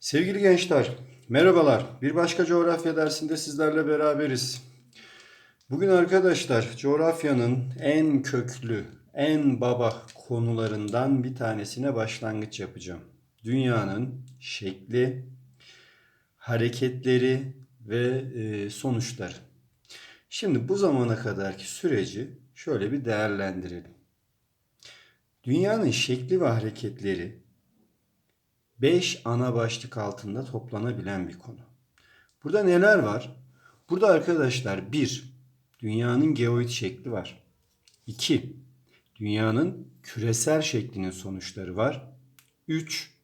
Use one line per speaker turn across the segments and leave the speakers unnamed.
Sevgili gençler, merhabalar. Bir başka coğrafya dersinde sizlerle beraberiz. Bugün arkadaşlar coğrafyanın en köklü, en baba konularından bir tanesine başlangıç yapacağım. Dünyanın şekli, hareketleri ve e, sonuçları. Şimdi bu zamana kadarki süreci şöyle bir değerlendirelim. Dünyanın şekli ve hareketleri 5 ana başlık altında toplanabilen bir konu. Burada neler var? Burada arkadaşlar 1. Dünyanın geoid şekli var. 2. Dünyanın küresel şeklinin sonuçları var. 3.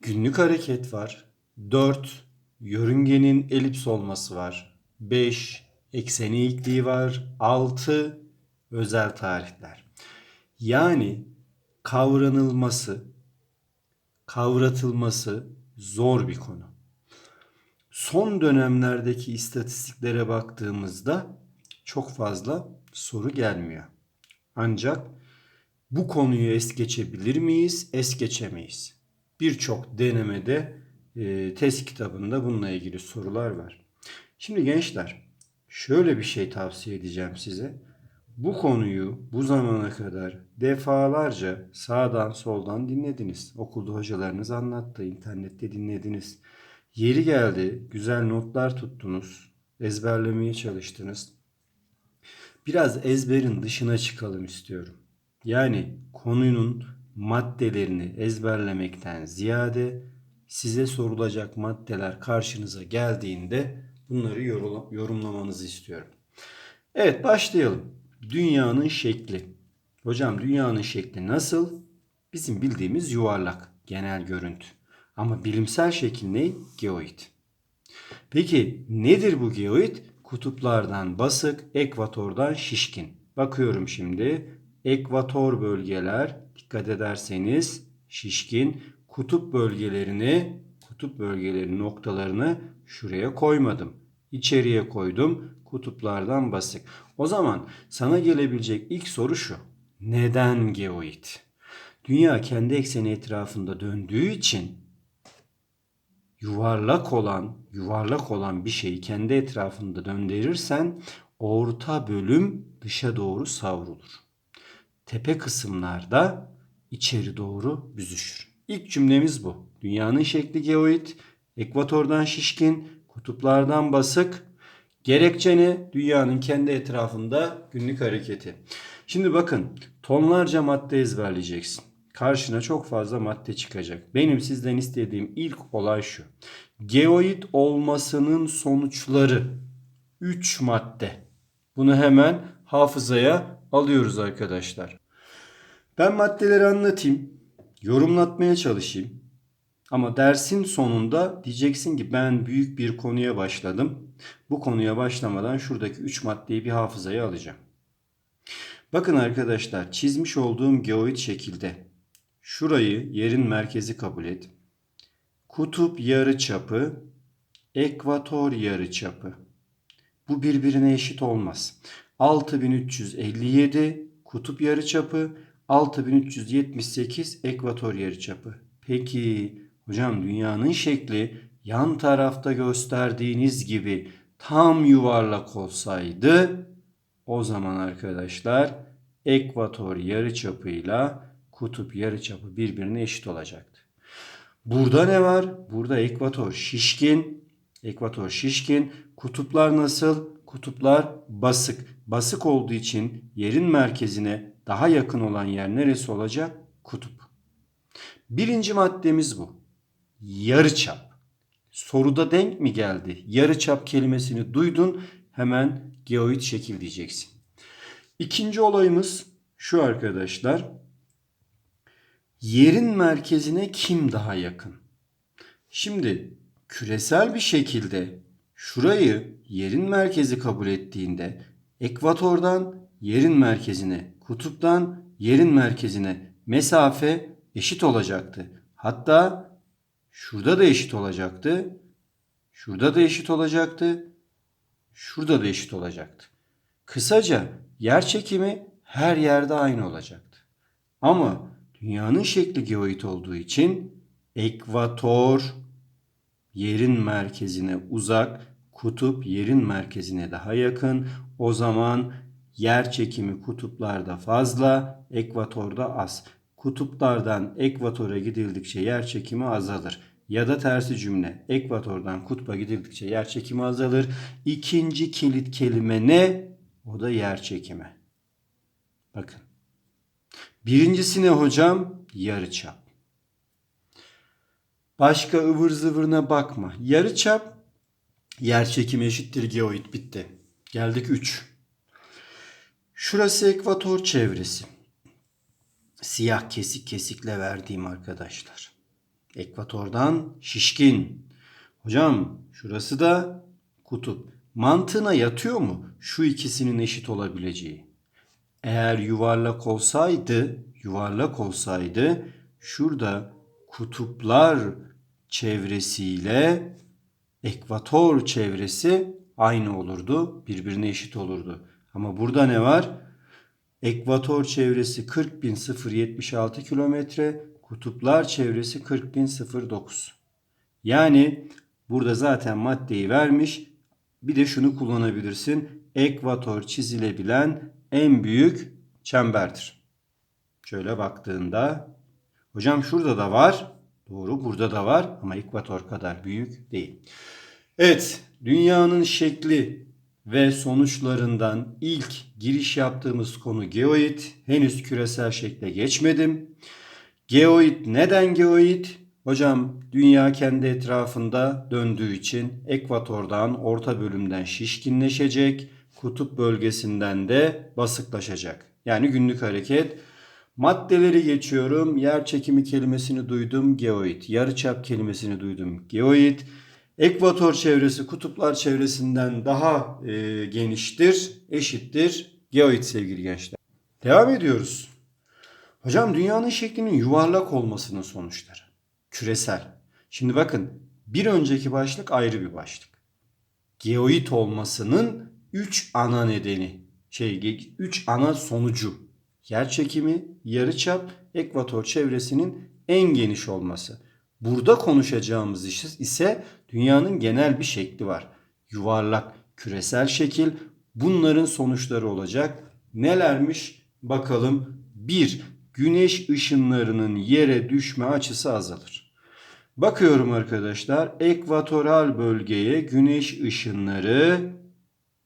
Günlük hareket var. 4. Yörüngenin elips olması var. 5. Eksen eğikliği var. 6. Özel tarihler. Yani kavranılması, kavratılması zor bir konu. Son dönemlerdeki istatistiklere baktığımızda çok fazla soru gelmiyor. Ancak bu konuyu es geçebilir miyiz, es geçemeyiz. Birçok denemede e, test kitabında bununla ilgili sorular var. Şimdi gençler şöyle bir şey tavsiye edeceğim size. Bu konuyu bu zamana kadar defalarca sağdan soldan dinlediniz. Okulda hocalarınız anlattı, internette dinlediniz. Yeri geldi, güzel notlar tuttunuz, ezberlemeye çalıştınız. Biraz ezberin dışına çıkalım istiyorum. Yani konunun maddelerini ezberlemekten ziyade size sorulacak maddeler karşınıza geldiğinde bunları yorumlamanızı istiyorum. Evet başlayalım. Dünyanın şekli. Hocam dünyanın şekli nasıl? Bizim bildiğimiz yuvarlak genel görüntü. Ama bilimsel şekil ne? Geoid. Peki nedir bu geoid? Kutuplardan basık, ekvatordan şişkin. Bakıyorum şimdi. Ekvator bölgeler dikkat ederseniz şişkin. Kutup bölgelerini, kutup bölgelerinin noktalarını şuraya koymadım. İçeriye koydum. Kutuplardan basık. O zaman sana gelebilecek ilk soru şu. Neden geoid? Dünya kendi ekseni etrafında döndüğü için yuvarlak olan, yuvarlak olan bir şeyi kendi etrafında döndürürsen orta bölüm dışa doğru savrulur. Tepe kısımlarda içeri doğru büzüşür. İlk cümlemiz bu. Dünyanın şekli geoid, ekvatordan şişkin, kutuplardan basık, Gerekçe ne? Dünyanın kendi etrafında günlük hareketi. Şimdi bakın tonlarca madde ezberleyeceksin. Karşına çok fazla madde çıkacak. Benim sizden istediğim ilk olay şu. Geoid olmasının sonuçları 3 madde. Bunu hemen hafızaya alıyoruz arkadaşlar. Ben maddeleri anlatayım. Yorumlatmaya çalışayım. Ama dersin sonunda diyeceksin ki ben büyük bir konuya başladım. Bu konuya başlamadan şuradaki 3 maddeyi bir hafızaya alacağım. Bakın arkadaşlar çizmiş olduğum geoid şekilde şurayı yerin merkezi kabul et. Kutup yarıçapı, ekvator yarıçapı. Bu birbirine eşit olmaz. 6357 kutup yarıçapı, 6378 ekvator yarıçapı. Peki Hocam dünyanın şekli yan tarafta gösterdiğiniz gibi tam yuvarlak olsaydı o zaman arkadaşlar ekvator yarıçapıyla kutup yarıçapı birbirine eşit olacaktı. Burada ne var? Burada ekvator şişkin. Ekvator şişkin. Kutuplar nasıl? Kutuplar basık. Basık olduğu için yerin merkezine daha yakın olan yer neresi olacak? Kutup. Birinci maddemiz bu yarıçap. Soruda denk mi geldi? Yarıçap kelimesini duydun hemen geoid şekil diyeceksin. İkinci olayımız şu arkadaşlar. Yerin merkezine kim daha yakın? Şimdi küresel bir şekilde şurayı yerin merkezi kabul ettiğinde ekvatordan yerin merkezine, kutuptan yerin merkezine mesafe eşit olacaktı. Hatta Şurada da eşit olacaktı. Şurada da eşit olacaktı. Şurada da eşit olacaktı. Kısaca yer çekimi her yerde aynı olacaktı. Ama dünyanın şekli geoid olduğu için Ekvator yerin merkezine uzak, kutup yerin merkezine daha yakın. O zaman yer çekimi kutuplarda fazla, ekvatorda az. Kutuplardan ekvatora gidildikçe yer çekimi azalır. Ya da tersi cümle. Ekvatordan kutba gidildikçe yer çekimi azalır. İkinci kilit kelime ne? O da yer çekimi. Bakın. Birincisi ne hocam? Yarıçap. Başka ıvır zıvırına bakma. Yarıçap yer çekimi eşittir geoid bitti. Geldik 3. Şurası ekvator çevresi. Siyah kesik kesikle verdiğim arkadaşlar. Ekvatordan şişkin. Hocam şurası da kutup. Mantığına yatıyor mu şu ikisinin eşit olabileceği? Eğer yuvarlak olsaydı, yuvarlak olsaydı şurada kutuplar çevresiyle ekvator çevresi aynı olurdu. Birbirine eşit olurdu. Ama burada ne var? Ekvator çevresi 40.076 kilometre, kutuplar çevresi 40.009. Yani burada zaten maddeyi vermiş. Bir de şunu kullanabilirsin. Ekvator çizilebilen en büyük çemberdir. Şöyle baktığında hocam şurada da var. Doğru burada da var ama ekvator kadar büyük değil. Evet dünyanın şekli ve sonuçlarından ilk giriş yaptığımız konu geoid. Henüz küresel şekle geçmedim. Geoid neden geoid? Hocam dünya kendi etrafında döndüğü için ekvatordan orta bölümden şişkinleşecek, kutup bölgesinden de basıklaşacak. Yani günlük hareket. Maddeleri geçiyorum. Yer çekimi kelimesini duydum. Geoid. Yarıçap kelimesini duydum. Geoid. Ekvator çevresi kutuplar çevresinden daha e, geniştir, eşittir. Geoid sevgili gençler. Devam ediyoruz. Hocam dünyanın şeklinin yuvarlak olmasının sonuçları. Küresel. Şimdi bakın bir önceki başlık ayrı bir başlık. Geoid olmasının 3 ana nedeni. Şey 3 ana sonucu. Yer çekimi, yarıçap, ekvator çevresinin en geniş olması. Burada konuşacağımız ise dünyanın genel bir şekli var. Yuvarlak, küresel şekil. Bunların sonuçları olacak. Nelermiş? Bakalım. 1. Güneş ışınlarının yere düşme açısı azalır. Bakıyorum arkadaşlar. Ekvatoral bölgeye güneş ışınları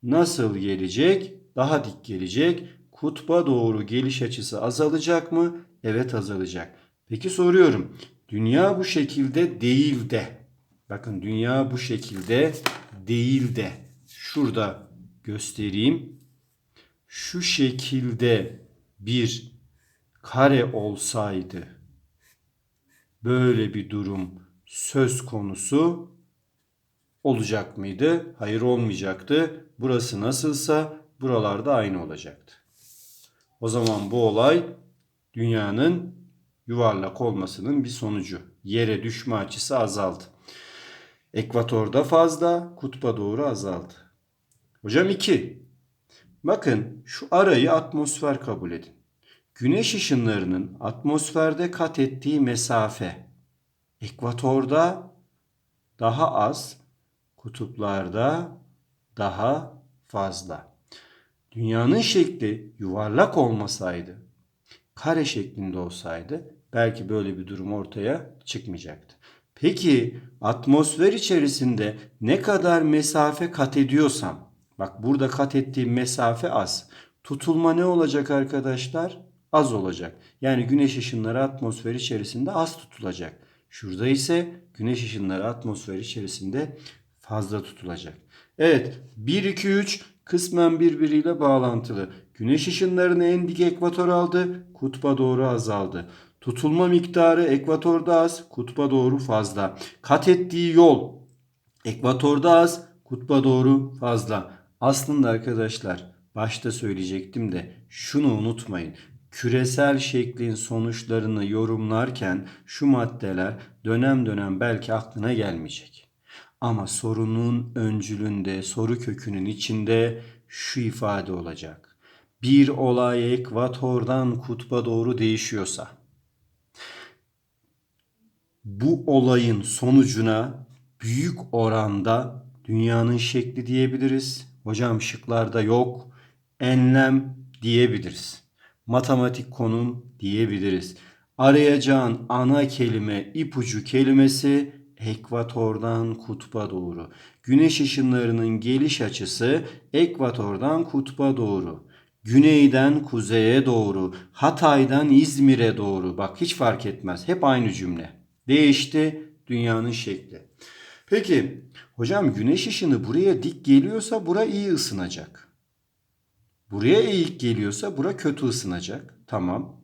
nasıl gelecek? Daha dik gelecek. Kutba doğru geliş açısı azalacak mı? Evet azalacak. Peki soruyorum. Dünya bu şekilde değil de bakın dünya bu şekilde değil de şurada göstereyim. Şu şekilde bir kare olsaydı böyle bir durum söz konusu olacak mıydı? Hayır olmayacaktı. Burası nasılsa buralarda aynı olacaktı. O zaman bu olay dünyanın yuvarlak olmasının bir sonucu. Yere düşme açısı azaldı. Ekvatorda fazla, kutba doğru azaldı. Hocam 2. Bakın şu arayı atmosfer kabul edin. Güneş ışınlarının atmosferde kat ettiği mesafe ekvatorda daha az, kutuplarda daha fazla. Dünyanın şekli yuvarlak olmasaydı, kare şeklinde olsaydı belki böyle bir durum ortaya çıkmayacaktı. Peki atmosfer içerisinde ne kadar mesafe kat ediyorsam, bak burada kat ettiğim mesafe az. Tutulma ne olacak arkadaşlar? Az olacak. Yani güneş ışınları atmosfer içerisinde az tutulacak. Şurada ise güneş ışınları atmosfer içerisinde fazla tutulacak. Evet 1 2 3 kısmen birbiriyle bağlantılı. Güneş ışınlarını en dik ekvator aldı, kutba doğru azaldı. Tutulma miktarı ekvatorda az, kutba doğru fazla. Kat ettiği yol ekvatorda az, kutba doğru fazla. Aslında arkadaşlar başta söyleyecektim de şunu unutmayın. Küresel şeklin sonuçlarını yorumlarken şu maddeler dönem dönem belki aklına gelmeyecek. Ama sorunun öncülünde, soru kökünün içinde şu ifade olacak. Bir olay ekvatordan kutba doğru değişiyorsa, bu olayın sonucuna büyük oranda dünyanın şekli diyebiliriz. Hocam şıklarda yok. Enlem diyebiliriz. Matematik konum diyebiliriz. Arayacağın ana kelime ipucu kelimesi ekvatordan kutba doğru. Güneş ışınlarının geliş açısı ekvatordan kutba doğru. Güneyden kuzeye doğru, Hatay'dan İzmir'e doğru. Bak hiç fark etmez. Hep aynı cümle. Değişti dünyanın şekli. Peki hocam güneş ışını buraya dik geliyorsa bura iyi ısınacak. Buraya eğik geliyorsa bura kötü ısınacak. Tamam.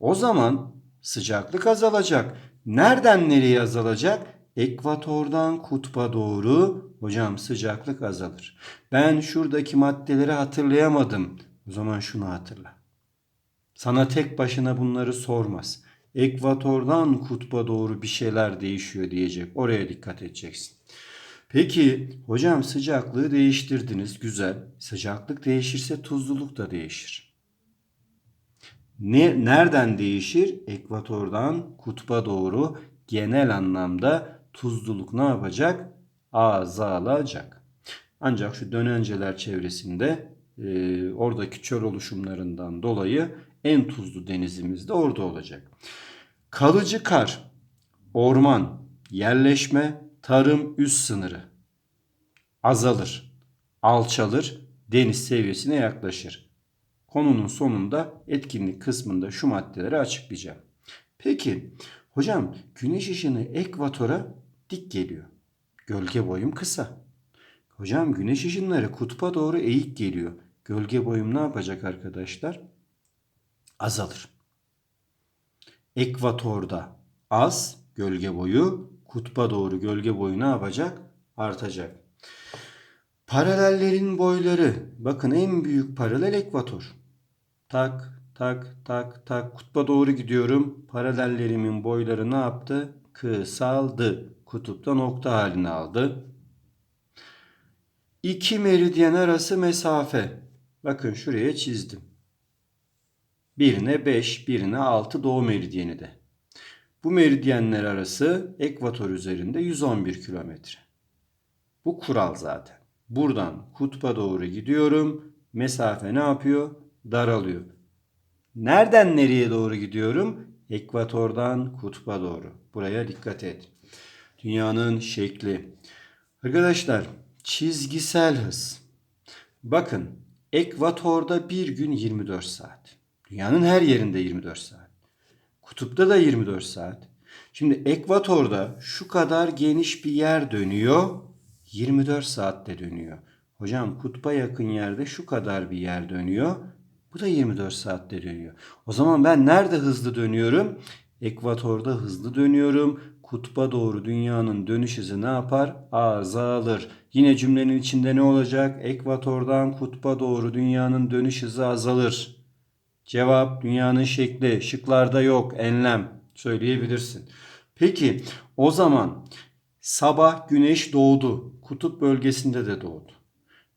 O zaman sıcaklık azalacak. Nereden nereye azalacak? Ekvatordan kutba doğru hocam sıcaklık azalır. Ben şuradaki maddeleri hatırlayamadım. O zaman şunu hatırla. Sana tek başına bunları sormaz. Ekvatordan kutba doğru bir şeyler değişiyor diyecek. Oraya dikkat edeceksin. Peki hocam sıcaklığı değiştirdiniz. Güzel. Sıcaklık değişirse tuzluluk da değişir. Ne, nereden değişir? Ekvatordan kutba doğru genel anlamda tuzluluk ne yapacak? Azalacak. Ancak şu dönenceler çevresinde e, oradaki çöl oluşumlarından dolayı en tuzlu denizimiz de orada olacak. Kalıcı kar, orman, yerleşme, tarım üst sınırı azalır, alçalır, deniz seviyesine yaklaşır. Konunun sonunda etkinlik kısmında şu maddeleri açıklayacağım. Peki hocam güneş ışını ekvatora dik geliyor. Gölge boyum kısa. Hocam güneş ışınları kutba doğru eğik geliyor. Gölge boyum ne yapacak arkadaşlar? Azalır. Ekvatorda az gölge boyu, kutba doğru gölge boyu ne yapacak? Artacak. Paralellerin boyları. Bakın en büyük paralel ekvator. Tak, tak, tak, tak. Kutba doğru gidiyorum. Paralellerimin boyları ne yaptı? Kısaldı. Kutupta nokta halini aldı. İki meridyen arası mesafe. Bakın şuraya çizdim. Birine 5, birine 6 doğu meridyeni de. Bu meridyenler arası ekvator üzerinde 111 kilometre. Bu kural zaten. Buradan kutba doğru gidiyorum. Mesafe ne yapıyor? Daralıyor. Nereden nereye doğru gidiyorum? Ekvatordan kutba doğru. Buraya dikkat et. Dünyanın şekli. Arkadaşlar çizgisel hız. Bakın ekvatorda bir gün 24 saat. Dünyanın her yerinde 24 saat. Kutupta da 24 saat. Şimdi ekvatorda şu kadar geniş bir yer dönüyor. 24 saatte dönüyor. Hocam kutba yakın yerde şu kadar bir yer dönüyor. Bu da 24 saatte dönüyor. O zaman ben nerede hızlı dönüyorum? Ekvatorda hızlı dönüyorum. Kutba doğru dünyanın dönüş hızı ne yapar? Azalır. Yine cümlenin içinde ne olacak? Ekvatordan kutba doğru dünyanın dönüş hızı azalır. Cevap dünyanın şekli. Şıklarda yok. Enlem. Söyleyebilirsin. Peki o zaman sabah güneş doğdu. Kutup bölgesinde de doğdu.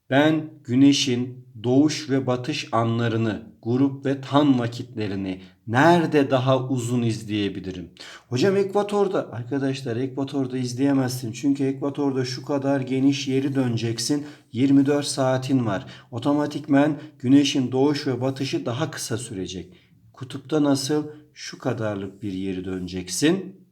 Ben güneşin doğuş ve batış anlarını, grup ve tan vakitlerini nerede daha uzun izleyebilirim? Hocam ekvatorda, arkadaşlar ekvatorda izleyemezsin. Çünkü ekvatorda şu kadar geniş yeri döneceksin. 24 saatin var. Otomatikmen güneşin doğuş ve batışı daha kısa sürecek. Kutupta nasıl? Şu kadarlık bir yeri döneceksin.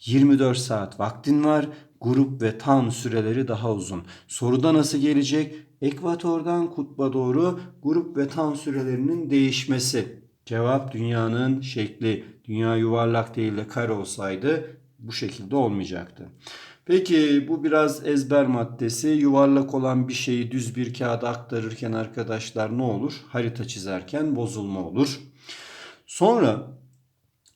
24 saat vaktin var. Grup ve tan süreleri daha uzun. Soruda nasıl gelecek? Ekvatordan kutba doğru grup ve tan sürelerinin değişmesi. Cevap dünyanın şekli. Dünya yuvarlak değil de kare olsaydı bu şekilde olmayacaktı. Peki bu biraz ezber maddesi. Yuvarlak olan bir şeyi düz bir kağıda aktarırken arkadaşlar ne olur? Harita çizerken bozulma olur. Sonra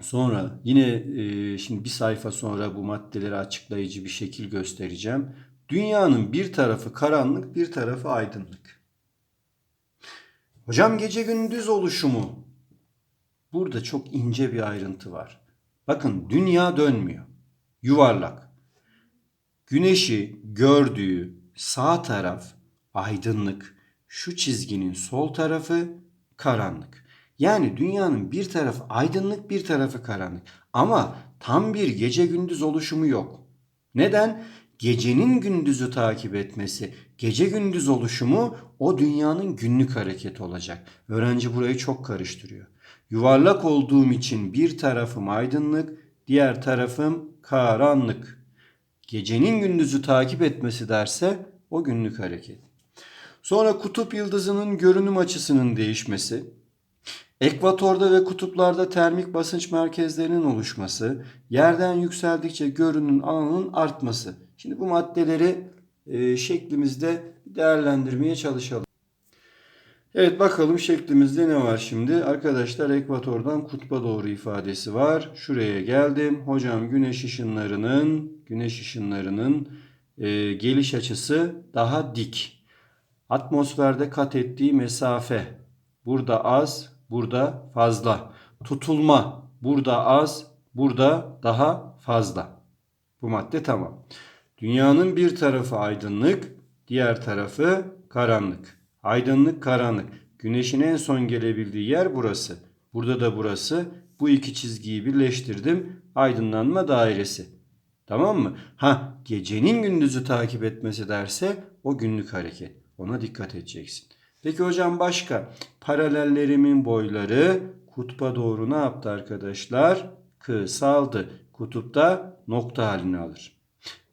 Sonra yine e, şimdi bir sayfa sonra bu maddeleri açıklayıcı bir şekil göstereceğim. Dünyanın bir tarafı karanlık, bir tarafı aydınlık. Hocam gece gündüz oluşumu. Burada çok ince bir ayrıntı var. Bakın dünya dönmüyor. Yuvarlak. Güneşi gördüğü sağ taraf aydınlık. Şu çizginin sol tarafı karanlık. Yani dünyanın bir tarafı aydınlık bir tarafı karanlık. Ama tam bir gece gündüz oluşumu yok. Neden? Gecenin gündüzü takip etmesi, gece gündüz oluşumu o dünyanın günlük hareketi olacak. Öğrenci burayı çok karıştırıyor. Yuvarlak olduğum için bir tarafım aydınlık, diğer tarafım karanlık. Gecenin gündüzü takip etmesi derse o günlük hareket. Sonra kutup yıldızının görünüm açısının değişmesi, ekvatorda ve kutuplarda termik basınç merkezlerinin oluşması, yerden yükseldikçe görünüm alanının artması. Şimdi bu maddeleri e, şeklimizde değerlendirmeye çalışalım. Evet bakalım şeklimizde ne var şimdi? Arkadaşlar ekvatordan kutba doğru ifadesi var. Şuraya geldim. Hocam güneş ışınlarının güneş ışınlarının e, geliş açısı daha dik. Atmosferde kat ettiği mesafe burada az, burada fazla. Tutulma burada az, burada daha fazla. Bu madde tamam. Dünyanın bir tarafı aydınlık, diğer tarafı karanlık. Aydınlık, karanlık. Güneşin en son gelebildiği yer burası. Burada da burası. Bu iki çizgiyi birleştirdim. Aydınlanma dairesi. Tamam mı? Ha, gecenin gündüzü takip etmesi derse o günlük hareket. Ona dikkat edeceksin. Peki hocam başka? Paralellerimin boyları kutba doğru ne yaptı arkadaşlar? Kısaldı. Kutupta nokta halini alır.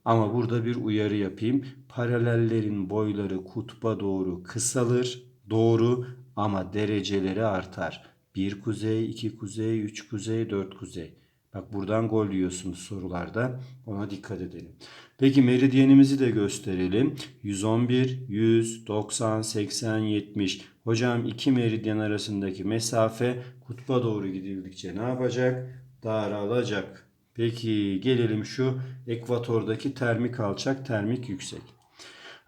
Ama burada bir uyarı yapayım. Paralellerin boyları kutba doğru kısalır. Doğru ama dereceleri artar. 1 kuzey, 2 kuzey, 3 kuzey, 4 kuzey. Bak buradan gol yiyorsunuz sorularda. Ona dikkat edelim. Peki meridyenimizi de gösterelim. 111, 100, 90, 80, 70. Hocam iki meridyen arasındaki mesafe kutba doğru gidildikçe ne yapacak? Daralacak. Peki gelelim şu ekvatordaki termik alçak, termik yüksek.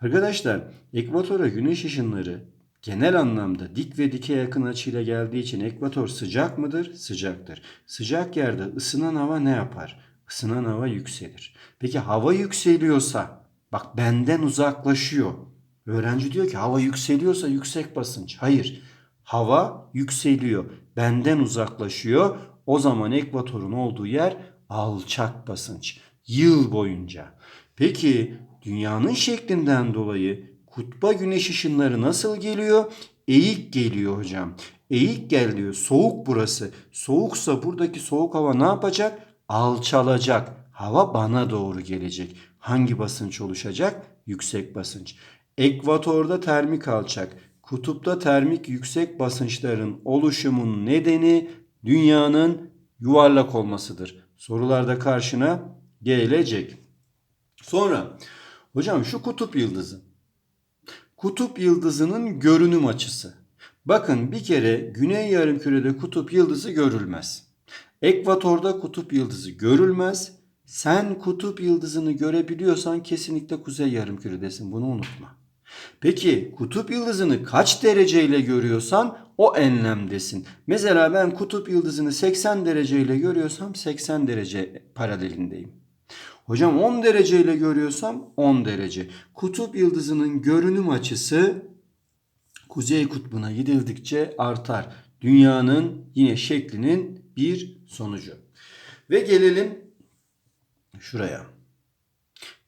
Arkadaşlar ekvatora güneş ışınları genel anlamda dik ve dike yakın açıyla geldiği için ekvator sıcak mıdır? Sıcaktır. Sıcak yerde ısınan hava ne yapar? Isınan hava yükselir. Peki hava yükseliyorsa bak benden uzaklaşıyor. Öğrenci diyor ki hava yükseliyorsa yüksek basınç. Hayır. Hava yükseliyor. Benden uzaklaşıyor. O zaman ekvatorun olduğu yer alçak basınç. Yıl boyunca. Peki dünyanın şeklinden dolayı kutba güneş ışınları nasıl geliyor? Eğik geliyor hocam. Eğik geliyor. Soğuk burası. Soğuksa buradaki soğuk hava ne yapacak? Alçalacak. Hava bana doğru gelecek. Hangi basınç oluşacak? Yüksek basınç. Ekvatorda termik alçak, kutupta termik yüksek basınçların oluşumun nedeni dünyanın yuvarlak olmasıdır. Sorularda karşına gelecek. Sonra hocam şu kutup yıldızı. Kutup yıldızının görünüm açısı. Bakın bir kere güney yarımkürede kutup yıldızı görülmez. Ekvatorda kutup yıldızı görülmez. Sen kutup yıldızını görebiliyorsan kesinlikle kuzey yarımküredesin. Bunu unutma. Peki kutup yıldızını kaç dereceyle görüyorsan o enlemdesin. Mesela ben kutup yıldızını 80 dereceyle görüyorsam 80 derece paralelindeyim. Hocam 10 dereceyle görüyorsam 10 derece. Kutup yıldızının görünüm açısı kuzey kutbuna gidildikçe artar. Dünyanın yine şeklinin bir sonucu. Ve gelelim şuraya.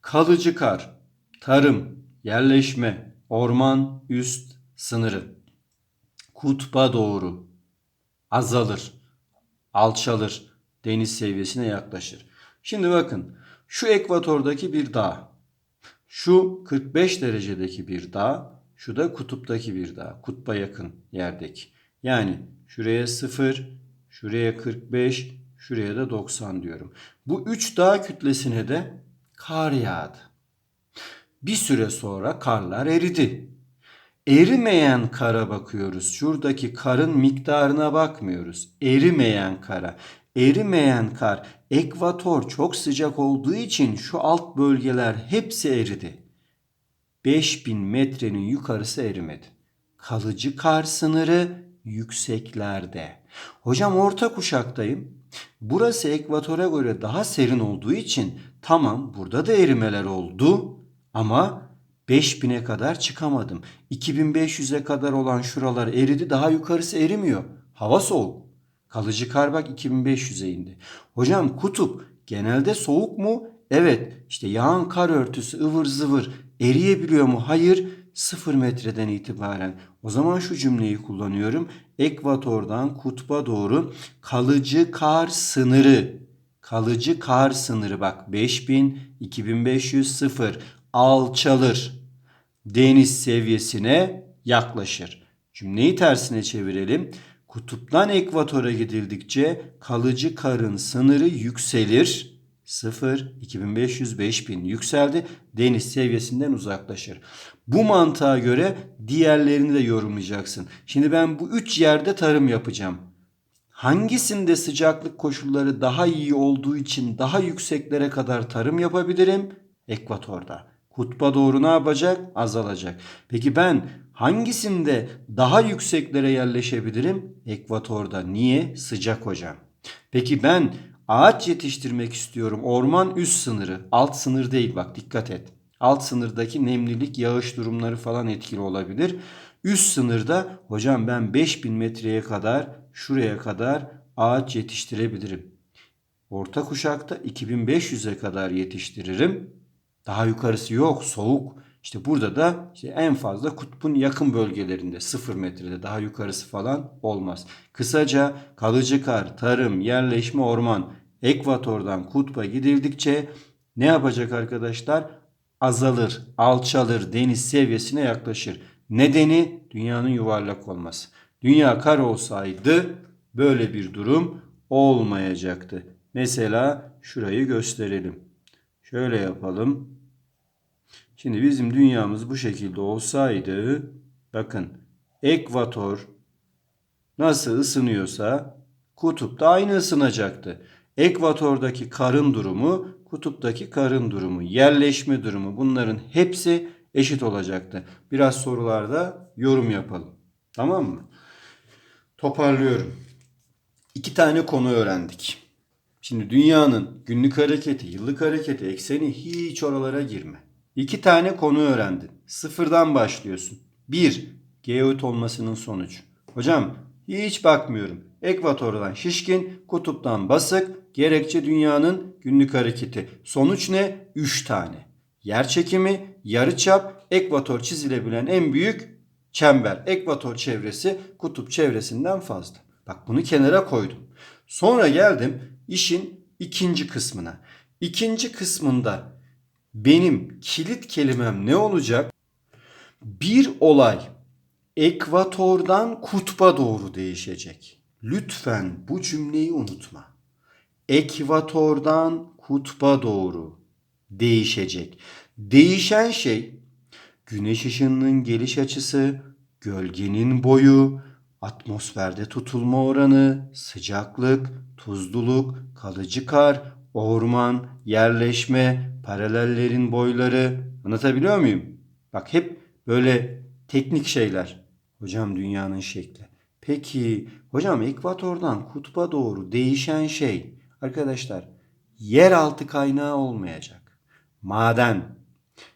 Kalıcı kar, tarım, yerleşme, orman üst sınırı. Kutba doğru azalır, alçalır, deniz seviyesine yaklaşır. Şimdi bakın şu ekvatordaki bir dağ, şu 45 derecedeki bir dağ, şu da kutuptaki bir dağ, kutba yakın yerdeki. Yani şuraya 0, şuraya 45, şuraya da 90 diyorum. Bu üç dağ kütlesine de kar yağdı. Bir süre sonra karlar eridi. Erimeyen kara bakıyoruz. Şuradaki karın miktarına bakmıyoruz. Erimeyen kara. Erimeyen kar. Ekvator çok sıcak olduğu için şu alt bölgeler hepsi eridi. 5000 metrenin yukarısı erimedi. Kalıcı kar sınırı yükseklerde. Hocam orta kuşaktayım. Burası ekvatora göre daha serin olduğu için tamam burada da erimeler oldu ama 5000'e kadar çıkamadım. 2500'e kadar olan şuralar eridi daha yukarısı erimiyor. Hava soğuk. Kalıcı kar bak 2500'e indi. Hocam kutup genelde soğuk mu? Evet. İşte yağan kar örtüsü ıvır zıvır eriyebiliyor mu? Hayır. 0 metreden itibaren. O zaman şu cümleyi kullanıyorum. Ekvatordan kutba doğru kalıcı kar sınırı. Kalıcı kar sınırı bak 5000, 2500, 0 alçalır. Deniz seviyesine yaklaşır. Cümleyi tersine çevirelim. Kutuptan ekvatora gidildikçe kalıcı karın sınırı yükselir. 0, 2500, 5000 yükseldi. Deniz seviyesinden uzaklaşır. Bu mantığa göre diğerlerini de yorumlayacaksın. Şimdi ben bu üç yerde tarım yapacağım. Hangisinde sıcaklık koşulları daha iyi olduğu için daha yükseklere kadar tarım yapabilirim? Ekvatorda. Kutba doğru ne yapacak? Azalacak. Peki ben hangisinde daha yükseklere yerleşebilirim? Ekvatorda. Niye? Sıcak hocam. Peki ben ağaç yetiştirmek istiyorum. Orman üst sınırı. Alt sınır değil bak dikkat et. Alt sınırdaki nemlilik, yağış durumları falan etkili olabilir. Üst sınırda hocam ben 5000 metreye kadar şuraya kadar ağaç yetiştirebilirim. Orta kuşakta 2500'e kadar yetiştiririm. Daha yukarısı yok, soğuk. İşte burada da işte en fazla kutbun yakın bölgelerinde 0 metrede daha yukarısı falan olmaz. Kısaca kalıcı kar, tarım, yerleşme, orman ekvatordan kutba gidildikçe ne yapacak arkadaşlar? Azalır, alçalır, deniz seviyesine yaklaşır. Nedeni dünyanın yuvarlak olması. Dünya kar olsaydı böyle bir durum olmayacaktı. Mesela şurayı gösterelim. Şöyle yapalım. Şimdi bizim dünyamız bu şekilde olsaydı bakın ekvator nasıl ısınıyorsa kutup da aynı ısınacaktı. Ekvatordaki karın durumu, kutuptaki karın durumu, yerleşme durumu bunların hepsi eşit olacaktı. Biraz sorularda yorum yapalım. Tamam mı? Toparlıyorum. İki tane konu öğrendik. Şimdi dünyanın günlük hareketi, yıllık hareketi, ekseni hiç oralara girme. İki tane konu öğrendin. Sıfırdan başlıyorsun. Bir, geoid olmasının sonucu. Hocam hiç bakmıyorum. Ekvatordan şişkin, kutuptan basık, gerekçe dünyanın günlük hareketi. Sonuç ne? Üç tane. Yer çekimi, yarıçap, ekvator çizilebilen en büyük çember. Ekvator çevresi kutup çevresinden fazla. Bak bunu kenara koydum. Sonra geldim işin ikinci kısmına. İkinci kısmında benim kilit kelimem ne olacak? Bir olay ekvatordan kutba doğru değişecek. Lütfen bu cümleyi unutma. Ekvatordan kutba doğru değişecek. Değişen şey güneş ışınının geliş açısı, gölgenin boyu, atmosferde tutulma oranı, sıcaklık, tuzluluk, kalıcı kar, orman, yerleşme, paralellerin boyları. Anlatabiliyor muyum? Bak hep böyle teknik şeyler. Hocam dünyanın şekli. Peki hocam ekvatordan kutba doğru değişen şey arkadaşlar yeraltı kaynağı olmayacak. Maden,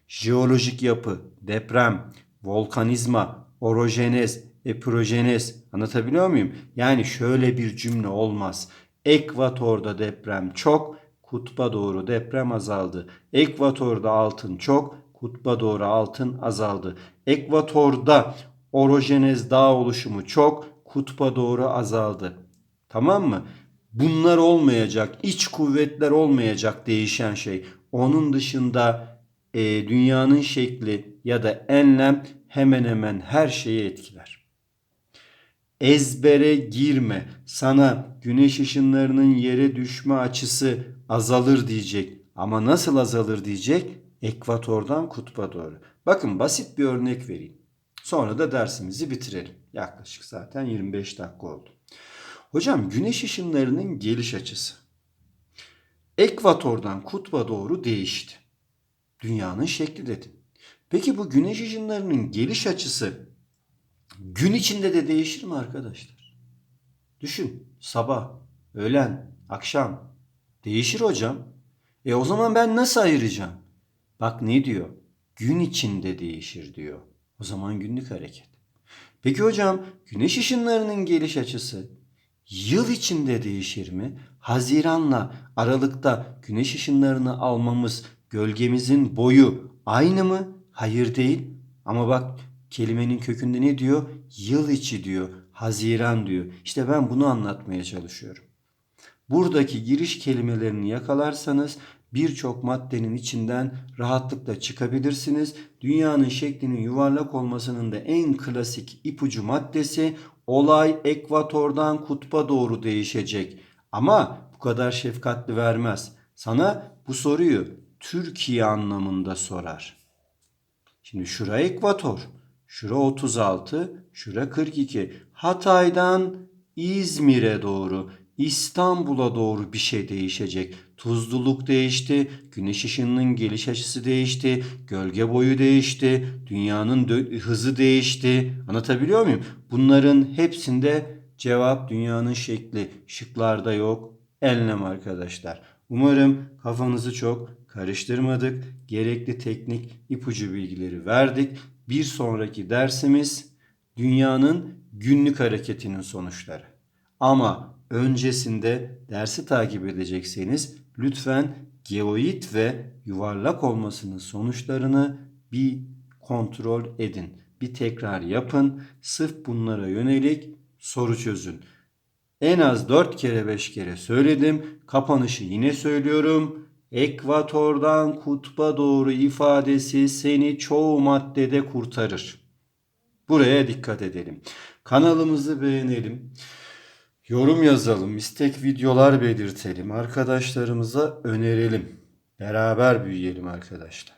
jeolojik yapı, deprem, volkanizma, orojenez, epirojenez anlatabiliyor muyum? Yani şöyle bir cümle olmaz. Ekvatorda deprem çok, kutba doğru deprem azaldı. Ekvatorda altın çok, kutba doğru altın azaldı. Ekvatorda orojenez dağ oluşumu çok, kutba doğru azaldı. Tamam mı? Bunlar olmayacak, iç kuvvetler olmayacak değişen şey. Onun dışında e, dünyanın şekli ya da enlem hemen hemen her şeyi etkiler. Ezbere girme. Sana güneş ışınlarının yere düşme açısı azalır diyecek. Ama nasıl azalır diyecek? Ekvatordan kutba doğru. Bakın basit bir örnek vereyim. Sonra da dersimizi bitirelim. Yaklaşık zaten 25 dakika oldu. Hocam güneş ışınlarının geliş açısı ekvatordan kutba doğru değişti. Dünyanın şekli dedim. Peki bu güneş ışınlarının geliş açısı gün içinde de değişir mi arkadaşlar? Düşün sabah, öğlen, akşam değişir hocam. E o zaman ben nasıl ayıracağım? Bak ne diyor? Gün içinde değişir diyor. O zaman günlük hareket. Peki hocam güneş ışınlarının geliş açısı yıl içinde değişir mi? Haziranla Aralık'ta güneş ışınlarını almamız, gölgemizin boyu aynı mı? Hayır değil. Ama bak kelimenin kökünde ne diyor? Yıl içi diyor. Haziran diyor. İşte ben bunu anlatmaya çalışıyorum. Buradaki giriş kelimelerini yakalarsanız birçok maddenin içinden rahatlıkla çıkabilirsiniz. Dünyanın şeklinin yuvarlak olmasının da en klasik ipucu maddesi olay ekvatordan kutba doğru değişecek. Ama bu kadar şefkatli vermez. Sana bu soruyu Türkiye anlamında sorar. Şimdi şura ekvator. Şura 36, şura 42. Hatay'dan İzmir'e doğru, İstanbul'a doğru bir şey değişecek. Tuzluluk değişti, güneş ışınının geliş açısı değişti, gölge boyu değişti, dünyanın hızı değişti. Anlatabiliyor muyum? Bunların hepsinde cevap dünyanın şekli. Şıklarda yok. Enlem arkadaşlar. Umarım kafanızı çok karıştırmadık. Gerekli teknik ipucu bilgileri verdik. Bir sonraki dersimiz dünyanın günlük hareketinin sonuçları. Ama öncesinde dersi takip edecekseniz lütfen geoid ve yuvarlak olmasının sonuçlarını bir kontrol edin. Bir tekrar yapın. Sırf bunlara yönelik soru çözün. En az 4 kere 5 kere söyledim. Kapanışı yine söylüyorum. Ekvatordan kutba doğru ifadesi seni çoğu maddede kurtarır. Buraya dikkat edelim. Kanalımızı beğenelim. Yorum yazalım, istek videolar belirtelim, arkadaşlarımıza önerelim. Beraber büyüyelim arkadaşlar.